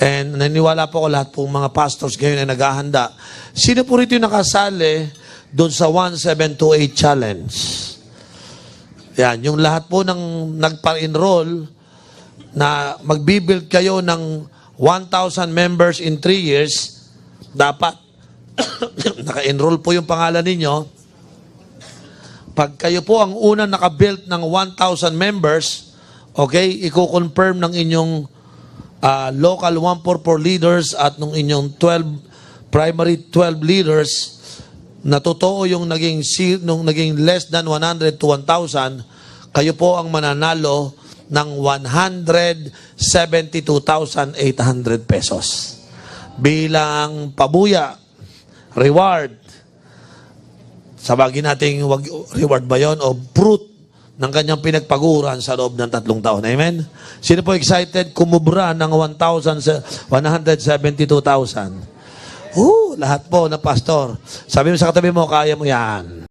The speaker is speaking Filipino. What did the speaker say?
And naniwala po ako lahat po mga pastors ngayon ay naghahanda. Sino po rito yung nakasali doon sa 1728 challenge? Yan, yung lahat po ng nagpa-enroll na magbibuild kayo ng 1,000 members in 3 years, dapat naka-enroll po yung pangalan ninyo. Pag kayo po ang unang naka-build ng 1,000 members, okay, i-confirm ng inyong ah, local 144 leaders at ng inyong 12 primary 12 leaders na totoo yung naging nung naging less than 100 to 1,000, kayo po ang mananalo ng 172,800 pesos bilang pabuya, reward. Sabagin nating wag, reward ba yon o fruit ng kanyang pinagpaguran sa loob ng tatlong taon. Amen? Sino po excited kumubra ng 1,000 sa 172,000? Uh, lahat po na pastor. Sabi mo sa katabi mo, kaya mo yan.